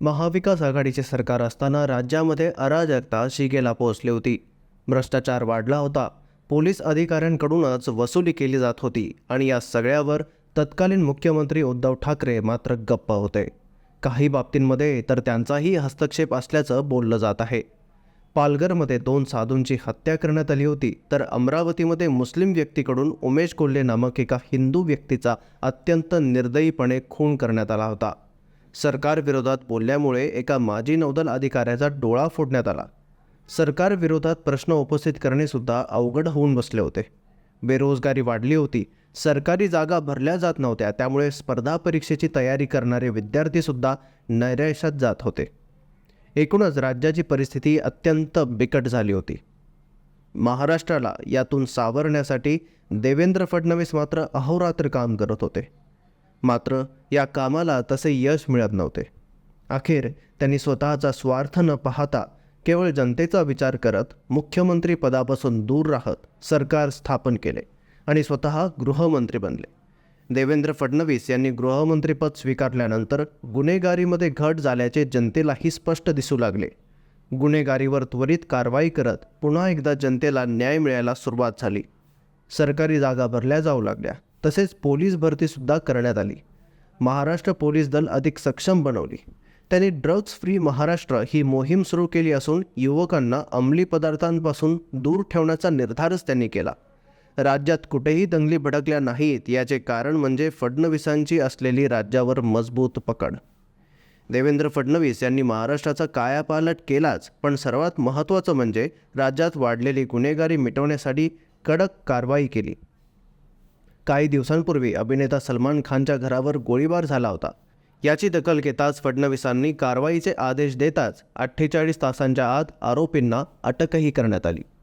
महाविकास आघाडीचे सरकार असताना राज्यामध्ये अराजकता शिगेला पोहोचली होती. भ्रष्टाचार वाढला होता. पोलीस अधिकाऱ्यांकडूनच वसुली केली जात होती आणि या सगळ्यावर तत्कालीन मुख्यमंत्री उद्धव ठाकरे मात्र गप्प होते. काही बाबतींमध्ये तर त्यांचाही हस्तक्षेप असल्याचं बोललं जात आहे. पालघरमध्ये दोन साधूंची हत्या करण्यात आली होती तर अमरावतीमध्ये मुस्लिम व्यक्तीकडून उमेश कोल्हे नामक एका हिंदू व्यक्तीचा अत्यंत निर्दयीपणे खून करण्यात आला होता. सरकारविरोधात बोलल्यामुळे एका माजी नौदल अधिकाऱ्याचा डोळा फोडण्यात आला. सरकारविरोधात प्रश्न उपस्थित करणेसुद्धा अवघड होऊन बसले होते. बेरोजगारी वाढली होती. सरकारी जागा भरल्या जात नव्हत्या. त्यामुळे स्पर्धा परीक्षेची तयारी करणारे विद्यार्थीसुद्धा नैराश्यात जात होते. एकूणच राज्याची परिस्थिती अत्यंत बिकट झाली होती. महाराष्ट्राला यातून सावरण्यासाठी देवेंद्र फडणवीस मात्र अहोरात्र काम करत होते. मात्र या कामाला तसे यश मिळत नव्हते. अखेर त्यांनी स्वतःचा स्वार्थ न पाहता केवळ जनतेचा विचार करत मुख्यमंत्री पदापासून दूर राहत सरकार स्थापन केले आणि स्वतः गृहमंत्री बनले. देवेंद्र फडणवीस यांनी गृहमंत्रीपद स्वीकारल्यानंतर गुन्हेगारीमध्ये घट झाल्याचे जनतेलाही स्पष्ट दिसू लागले. गुन्हेगारीवर त्वरित कारवाई करत पुन्हा एकदा जनतेला न्याय मिळायला सुरुवात झाली. सरकारी जागा भरल्या जाऊ लागल्या. तसेच पोलीस भरतीसुद्धा करण्यात आली. महाराष्ट्र पोलीस दल अधिक सक्षम बनवली. त्यांनी ड्रग्ज फ्री महाराष्ट्र ही मोहीम सुरू केली असून युवकांना अंमली पदार्थांपासून दूर ठेवण्याचा निर्धारच त्यांनी केला. राज्यात कुठेही दंगली भडकल्या नाहीत याचे कारण म्हणजे फडणवीसांची असलेली राज्यावर मजबूत पकड. देवेंद्र फडणवीस यांनी महाराष्ट्राचा कायापालट केलाच पण सर्वात महत्त्वाचं म्हणजे राज्यात वाढलेली गुन्हेगारी मिटवण्यासाठी कडक कारवाई केली. काही दिवसांपूर्वी अभिनेता सलमान खानच्या घरावर गोळीबार झाला होता. याची दखल घेताच फडणवीसांनी कारवाईचे आदेश देताच अठ्ठेचाळीस तासांच्या आत आरोपींना अटकही करण्यात आली.